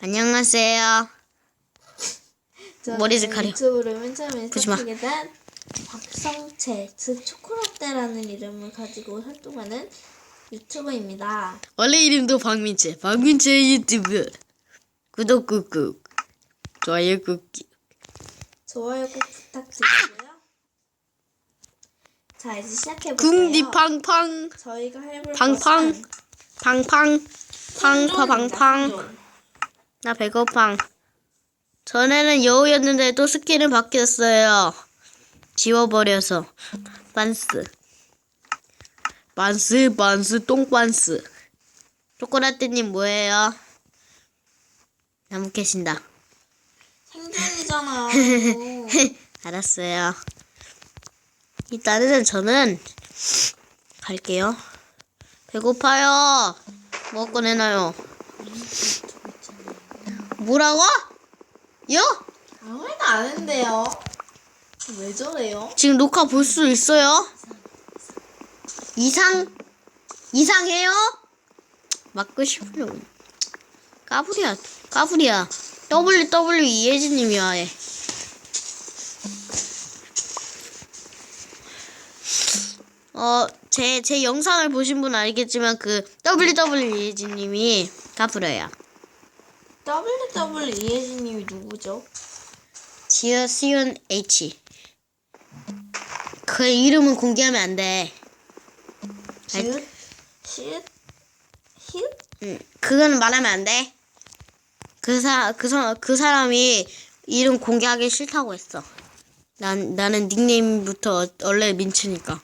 안녕하세요. 머리를 가려. 유튜브를 맨 처음에 보지 마. 시작하게 된 박성채, 즉 초코라떼라는 이름을 가지고 활동하는 유튜버입니다. 원래 이름도 박민채. 박민채 유튜브. 구독 꾹꾹. 좋아요 꾹꾹. 좋아요 꼭 부탁드리고요. 자 이제 시작해볼게요. 궁디팡팡. 저희가 해볼 팡팡. 것은 팡팡. 팡파 팡팡. 나 배고팡. 전에는 여우였는데 또 스킨을 바뀌었어요. 지워버려서. 반스. 반스, 반스, 똥반스. 초코라떼님 뭐예요? 나무 캐신다. 생존이잖아. 알았어요. 일단은 저는 갈게요. 배고파요. 먹을 거 내놔요. 뭐라고? 요? 아무 말도 안 했는데요. 왜 저래요? 지금 녹화 볼 수 있어요? 이상? 이상해요? 맞고 싶으려고. 까불이야, 까불이야. WW 이혜진님이야, 얘. 어, 제, 제 영상을 보신 분은 알겠지만, 그, WW 이혜진님이 까불어요. WW 이혜진님이 누구죠? 지어, 시온, H. 그 이름은 공개하면 안 돼. 지읒? 시읒? 히읗? 응, 그거는 말하면 안 돼. 그 사, 그, 사, 그 사람이 이름 공개하기 싫다고 했어. 난, 나는 닉네임부터 원래 민츠니까.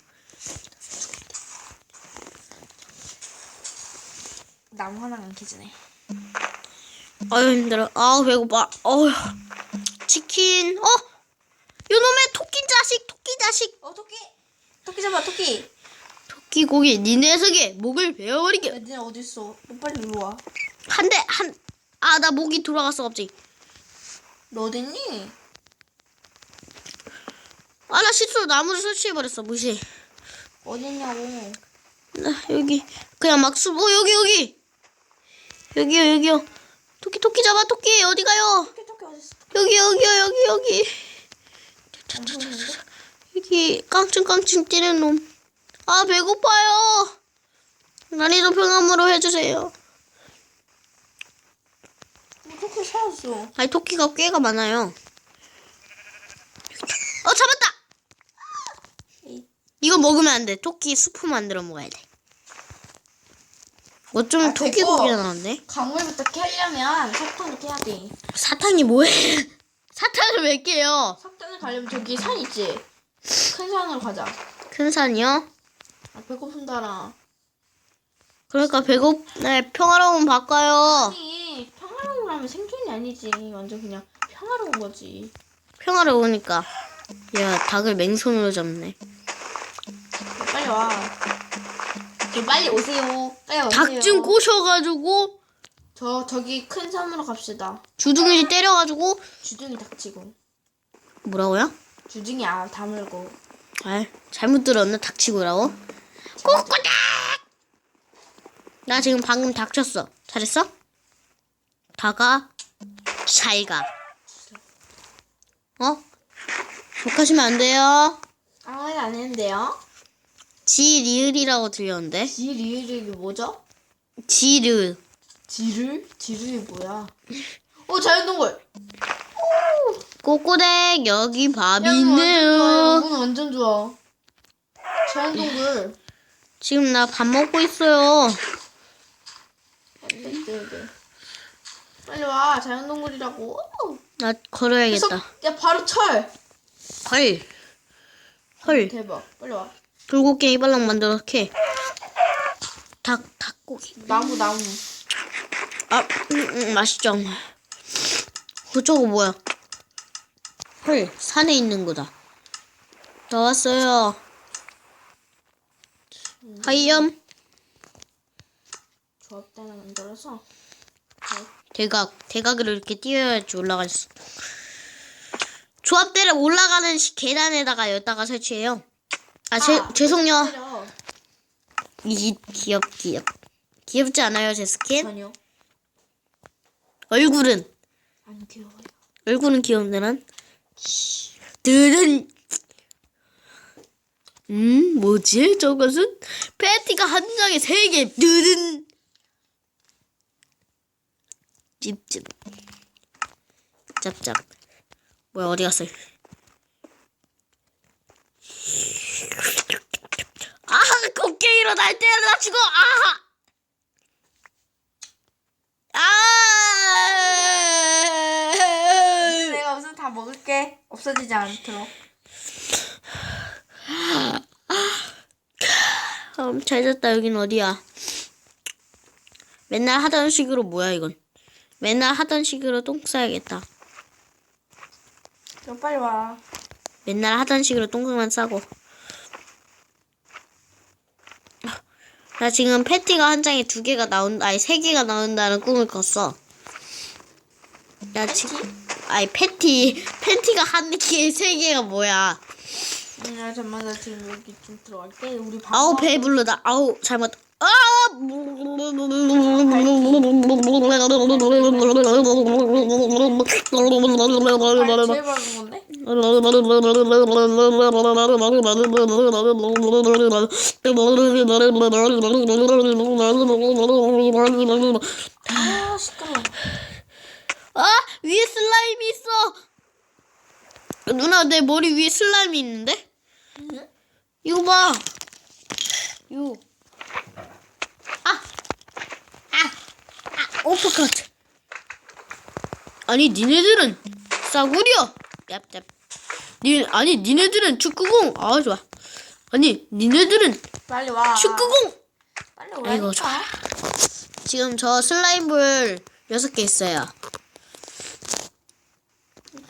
나무 하나 안 캐지네. 아유, 힘들어. 아우, 배고파. 어휴. 치킨. 어? 요놈의 토끼 자식, 토끼 자식. 어 토끼! 토끼 잡아 토끼! 토끼 고기, 니네 녀석의 목을 베어버리게. 야 니네 어딨어? 너 빨리 일로 와. 한 대, 한, 아, 나 목이 돌아갔어, 갑자기. 너 어딨니? 아, 나 실수로 나무를 설치해 버렸어, 무시. 어딨냐고. 나 여기 그냥 막 수, 어 여기 여기 여기요 여기요 토끼 토끼 잡아 토끼. 어디 가요? 토끼 토끼 어딨어? 여기 여기요 여기 여기. 안? 여기 깡충깡충 뛰는 놈. 아 배고파요. 난이도 평함으로 해주세요. 뭐 토끼 사왔어. 아니 토끼가 꽤가 많아요. 어 잡았다! 이- 이거 먹으면 안 돼. 토끼 수프 만들어 먹어야 돼 어쩌면 아, 토끼 됐고. 고기가 나왔네 강물부터 캐려면 석탄을 캐야 돼. 사탕이 뭐해 사탕을 왜 깨요 석탄을 가려면 저기 산 있지? 큰 산으로 가자. 큰 산이요? 아 배고픈다라. 그러니까 배고 네 평화로운 바꿔요. 아니 평화로우라면 생존이 아니지. 완전 그냥 평화로운 거지. 평화로우니까. 야 닭을 맹손으로 잡네. 빨리 와. 저 빨리 오세요. 빨리 오세요. 닭 좀 꼬셔가지고 저 저기 큰 산으로 갑시다. 주둥이 때려가지고 주둥이 닥치고. 뭐라고요? 주둥이 아 다물고. 아 잘못 들었나 닥치고라고? 꼬꼬닥! 나 지금 방금 닥쳤어. 잘했어? 다가 잘 가. 어? 욕하시면 안 돼요. 아무 말 안 했는데요. 지리을이라고 들렸는데. 지리을이 뭐죠? 지르. 지를? 지르이 뭐야? 오 자연동굴. 꼬꼬댁 여기 밥이 야, 문 완전 좋아. 있네요. 문 완전 좋아. 자연동굴. 지금 나 밥 먹고 있어요. 빨리 와 자연동굴이라고. 나 걸어야겠다. 석- 야 바로 철. 헐. 헐. 대박. 빨리 와. 돌고갱이 발랑 만들어 캐. 닭, 닭고기. 나무 나무. 아, 음, 음, 맛있죠. 그 저거 뭐야? 헐, 산에 있는 거다. 나왔어요. 하이염. 조합단을 만들어서. 대각, 대각으로 이렇게 뛰어야지 올라갈 수. 조합대를 올라가는 시- 계단에다가 여기다가 설치해요. 아, 제, 아, 죄송요. 때려. 이 귀엽 귀엽. 귀엽지 않아요 제 스킨? 전혀. 얼굴은 안 귀여워요. 얼굴은 귀여운데 난. 드른. 음 뭐지 저것은? 패티가 한 장에 세 개. 드른. 찝찝. 짭짭. 뭐야 어디 갔어? 아 곡괭이로 날 때려다치고 아. 아. 내가 우선 다 먹을게. 없어지지 않도록. 음, 잘 잤다. 여긴 어디야? 맨날 하던 식으로 뭐야 이건? 맨날 하던 식으로 똥 싸야겠다. 너 빨리 와. 맨날 하던 식으로 똥만 싸고. 나 지금 패티가 한 장에 두 개가 나온, 아니 세 개가 나온다는 꿈을 꿨어. 나 지금, 아니 패티, 패티가 한 개에 세 개가 뭐야? 응, 아, 잠깐만 나 지금 여기 좀 들어갈게. 우리 밥. 아우 먹- 배불러다. 아우 잘못. 아! 아, 제일 먹은 건데? 아 위에 슬라임이 있어. 누나 내 머리 위에 슬라임이 있는데? 이거 봐. 이거. 아, 아, 아, 오퍼컷. 아니 니네들은 싸구려. 얍얍. 니 아니 니네들은 축구공. 아 좋아. 아니 니네들은 빨리 와. 축구공. 빨리 아이고, 오라니까. 좋아. 지금 저 슬라임볼 여섯 개 있어요.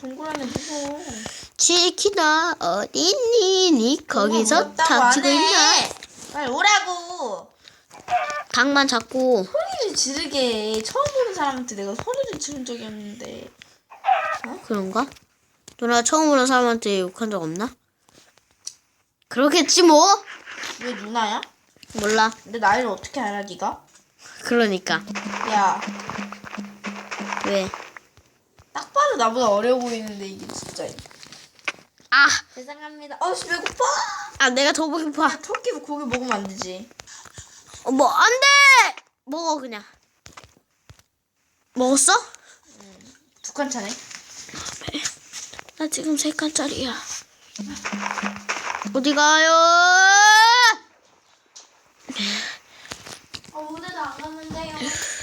무서워. 치킨아 어디 있니? 니 거기서 없다고 다치고 안 해. 있냐? 빨리 오라고. 닭만 잡고 소리를 지르게 해. 처음 보는 사람한테 내가 소리를 지른 적이 없는데. 그런가? 누나 처음 보는 사람한테 욕한 적 없나? 그렇겠지 뭐. 왜 누나야? 몰라. 내 나이를 어떻게 알아 네가? 그러니까 야, 왜? 딱 봐도 나보다 어려 보이는데 이게 진짜. 아, 죄송합니다. 어씨 배고파. 아 내가 더 배고파. 야, 토끼 고기 먹으면 안 되지. 어, 뭐 안돼. 먹어 그냥. 먹었어? 두 칸 차네. 나 지금 세 칸짜리야. 어디 가요? 어, 오늘도 안 갔는데요.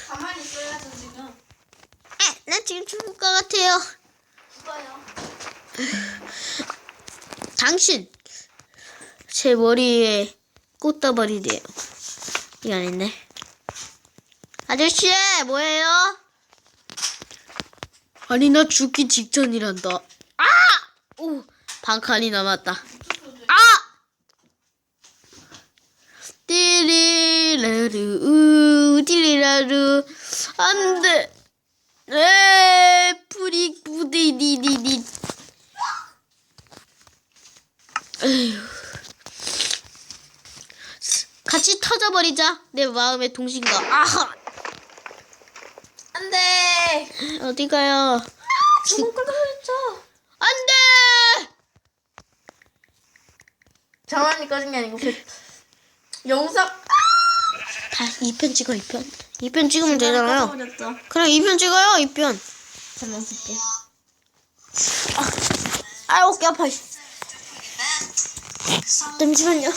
가만히 있어야죠 지금. 에, 나 지금 죽을 것 같아요. 죽어요. 당신 제 머리에 꽃다발이래요. 이거 아닌데. 아저씨 뭐예요? 아니 나 죽기 직전이란다. 아! 오, 반 칸이 남았다. 아! 띠리라루 띠리라루 안 돼. 에 프리 부디 디 디 디. 에휴. 같이 터져버리자. 내 마음의 동심과. 아하! 안 돼. 어디 가요? 죽을 걸 그랬죠. 안 돼! 장난이 꺼진 게 아니고 그 영상 다 2편 찍어, 2편. 2편 찍으면 되잖아요. 꺼버렸죠. 그럼 2편 찍어요, 2편. 잠깐 쓸게. 아, 어깨 아파. 잠시만요.